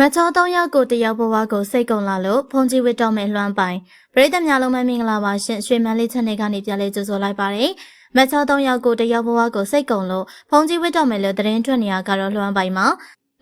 မချောသုံးယောက်ကိုတယောက်ဘဝကိုစိတ်ကုံလာလို့ဖုန်ကြီးဝစ်တော်မယ်လွှမ်းပိုင်ပရိသတ်များလုံးမမင်္ဂလာပါရှင်ရွှေမန်းလေးချက်နေကနေပြန်လေးကြိုဆိုလိုက်ပါတယ်မချောသုံးယောက်ကိုတယောက်ဘဝကိုစိတ်ကုံလို့ဖုန်ကြီးဝစ်တော်မယ်လို့သတင်းထွက်နေရကတော့လွှမ်းပိုင်မှာ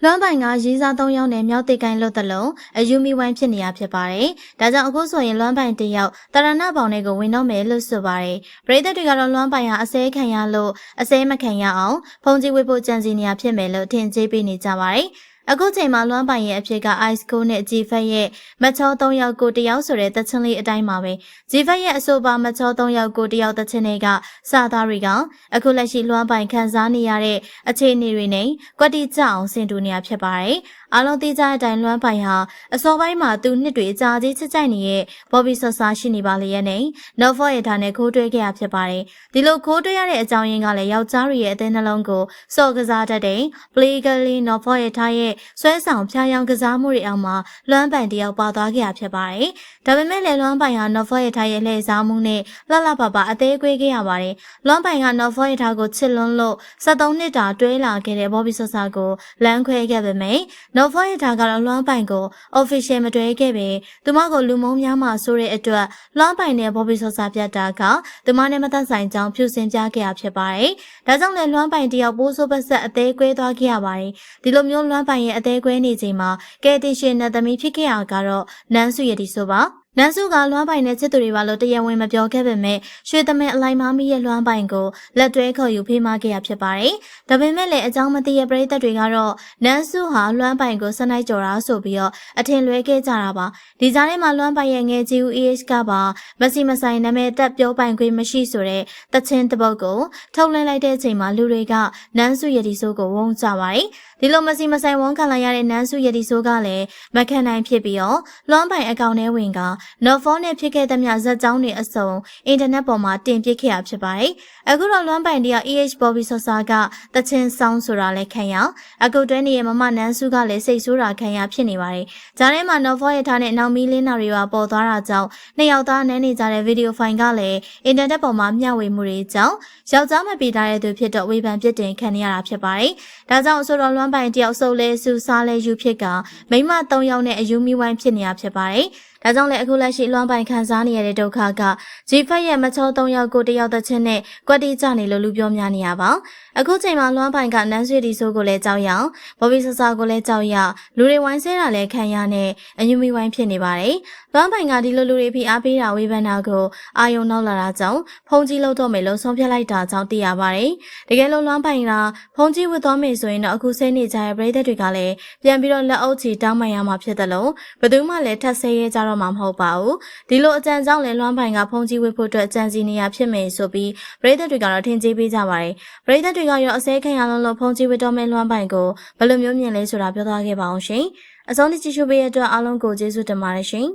လွမ်းပိုင်ကရေးစား၃ယောက်နဲ့မြောက်တိတ်ကိုင်းလွတ်တလုံးအယူမီဝိုင်းဖြစ်နေရဖြစ်ပါတယ်။ဒါကြောင့်အခုဆိုရင်လွမ်းပိုင်တယောက်တရဏဘောင်တွေကိုဝင်တော့မယ်လို့ဆိုပါတယ်။ပရိသတ်တွေကတော့လွမ်းပိုင်ဟာအစဲခံရလို့အစဲမခံရအောင်ဖုန်ကြီးဝစ်ဖို့ကြံစီနေရဖြစ်မယ်လို့ထင်ကြေးပေးနေကြပါတယ်။ အခုချိန်မှာလွမ်းပိုင်ရဲ့အဖြစ်က Ice Cool နဲ့ G Fat ရဲ့မချော၃ယောက်ကိုတယောက်ဆိုတဲ့တချင်းလေးအတိုင်းပါပဲ G Fat ရဲ့အဆိုပါမချော၃ယောက်ကိုတယောက်တချင်းတွေကစာသားတွေကအခုလက်ရှိလွမ်းပိုင်ခံစားနေရတဲ့အခြေအနေတွေနဲ့ကွက်တိကြအောင်ဆင်တူနေရဖြစ်ပါတယ်အားလုံးသိကြတဲ့အတိုင်းလွမ်းပိုင်ဟာအစောပိုင်းမှာသူနှစ်တွေအကြာကြီးချစ်ကြိုက်နေတဲ့ Bobby ဆော့ဆာရှိနေပါလေရဲ့နဲ့ Novo ရဲ့ထားနဲ့ခိုးတွဲခဲ့ရဖြစ်ပါတယ်ဒီလိုခိုးတွဲရတဲ့အကြောင်းရင်းကလည်းယောက်ျားတွေရဲ့အသေးနှလုံးကိုစော့ကစားတတ်တဲ့ Playgali Novo ရဲ့ထားရဲ့ဆွဲဆောင်ဖျားယောင်ကစားမှုတွေအောက်မှာလွမ်းပိုင်တယောက်ပါသွားခဲ့ရဖြစ်ပါတယ်။ဒါပေမဲ့လည်းလွမ်းပိုင်ဟာ Novel ရထားရဲ့လှည့်စားမှုနဲ့လှလှပပအသေးကွေးခဲ့ရပါတယ်။လွမ်းပိုင်က Novel ရထားကိုချစ်လွန်းလို့73နှစ်တာတွဲလာခဲ့တဲ့ Bobby Sosa ကိုလမ်းခွဲခဲ့ပေမဲ့ Novel ရထားကတော့လွမ်းပိုင်ကို official မတွဲခဲ့ပေသူမကိုလူမုံများမှဆိုတဲ့အတွက်လွမ်းပိုင်နဲ့ Bobby Sosa ပြတ်တာကသူမနဲ့မသက်ဆိုင်ကြောင်းဖြူစင်ပြခဲ့ရဖြစ်ပါတယ်။ဒါကြောင့်လည်းလွမ်းပိုင်တယောက်ပိုးဆိုးပတ်ဆက်အသေးကွဲသွားခဲ့ရပါတယ်။ဒီလိုမျိုးလွမ်းပိုင်ရဲ့အသေးကွဲနေချိန်မှာကဲတင်ရှင်နဲ့သမီးဖြစ်ခဲ့ရကတော့နန်းစုရည်ဒီဆိုပါ နန်းစုကလွှမ်းပိုင်တဲ့ချစ်သူတွေပါလို့တရားဝင်မပြောခဲ့ပေမဲ့ရွှေသမင်အလိုက်မမီရဲ့လွှမ်းပိုင်ကိုလက်တွဲခေါ်ယူဖေးမခဲ့ရဖြစ်ပါတယ်။ဒါပေမဲ့လည်းအကြောင်းမသိတဲ့ပရိသတ်တွေကတော့နန်းစုဟာလွှမ်းပိုင်ကိုစနိုက်ကြော်တာဆိုပြီးတော့အထင်လွဲခဲ့ကြတာပါ။ဒီကြားထဲမှာလွှမ်းပိုင်ရဲ့ငယ်ကြီးဦး AH ကပါမစီမဆိုင်နာမည်တက်ပြောပိုင်ခွင့်မရှိဆိုတဲ့တချင်းတပုတ်ကိုထုတ်လင်းလိုက်တဲ့အချိန်မှာလူတွေကနန်းစုရည်ဒီဆိုကိုဝုန်းကြပါတယ်။ဒီလိုမစီမဆိုင်ဝန်ခံလိုက်ရတဲ့နန်းစုရည်ဒီဆိုကလည်းမခံနိုင်ဖြစ်ပြီးတော့လွှမ်းပိုင်အကောင့်ထဲဝင်က Novel နဲ့ဖြစ်ခဲ့သမျှဇက်ကြောင်းတွေအစုံအင်တာနက်ပေါ်မှာတင်ပြခဲ့ရဖြစ်ပါတယ်။အခုတော့လွမ်းပိုင်တရား EH Bobby Sosa ကတချင်းဆောင်းဆိုတာလည်းခံရ။အခုတွဲနေရဲ့မမနန်းစုကလည်းစိတ်ဆိုးတာခံရဖြစ်နေပါတယ်။ဂျားထဲမှာ Novel ရဲ့ထားနဲ့နောက်မီလင်းနာတွေပါပေါ်သွားတာကြောင့်နှစ်ယောက်သားနန်းနေကြတဲ့ဗီဒီယိုဖိုင်ကလည်းအင်တာနက်ပေါ်မှာမျှဝေမှုတွေကြောင့်ယောက်ျားမပေးထားတဲ့သူဖြစ်တော့ဝေဖန်ပြစ်တင်ခံရတာဖြစ်ပါတယ်။ဒါကြောင့်ဆိုတော့လွမ်းပိုင်တယောက်ဆုပ်လဲစူစားလဲယူဖြစ်ကမိမ၃ယောက်နဲ့အယူမီဝိုင်းဖြစ်နေရဖြစ်ပါတယ်။ဒါကြောင့်လည်းအခုလက်ရှိလွမ်းပိုင်ခံစားနေရတဲ့ဒုက္ခကဂျီဖက်ရဲ့မချော၃ယောက်ကိုတယောက်တစ်ချင်းနဲ့ကွက်တီကြနေလို့လူပြောများနေရပါအခုချိန်မှာလွမ်းပိုင်ကနန်းဆွေဒီဆိုးကိုလည်းကြောက်ရအောင်ဘော်ဘီဆဆာကိုလည်းကြောက်ရလူတွေဝိုင်းဆဲတာလည်းခံရနဲ့အညူမီဝိုင်းဖြစ်နေပါတယ်လွမ်းပိုင်ကဒီလိုလူတွေဖိအားပေးတာဝေဖန်တာကိုအာယုံနောက်လာတာကြောင့်ဖုန်ကြီးလို့တော့မယ်လို့ဆုံးဖြတ်လိုက်တာကြောင့်သိရပါတယ်တကယ်လို့လွမ်းပိုင်ကဖုန်ကြီးဝတ်သွားမယ်ဆိုရင်တော့အခုစိတ်နေကြတဲ့ပြည်သက်တွေကလည်းပြန်ပြီးတော့လက်အုပ်ချီတောင်းပန်ရမှာဖြစ်တယ်လို့ဘယ်သူမှလည်းထပ်ဆဲရဲကြတော့မှာမဟုတ်ပါဘူးဒီလိုအကြံကြောင့်လည်းလွမ်းပိုင်ကဖုန်ကြီးဝတ်ဖို့အတွက်အကြံစီနေရဖြစ်မယ်ဆိုပြီးပြည်သက်တွေကတော့ထင်ကြေးပေးကြပါတယ်ပြည်သက်တွေကရောအစဲခံရလုံးလို့ဖုန်ကြီးဝတ်တော်မဲ့လွမ်းပိုင်ကိုဘယ်လိုမျိုးမြင်လဲဆိုတာပြောသွားခဲ့ပါအောင်ရှင်အဆုံးထိကြည့်ရှုပေးတဲ့အတွက်အားလုံးကိုကျေးဇူးတင်ပါတယ်ရှင်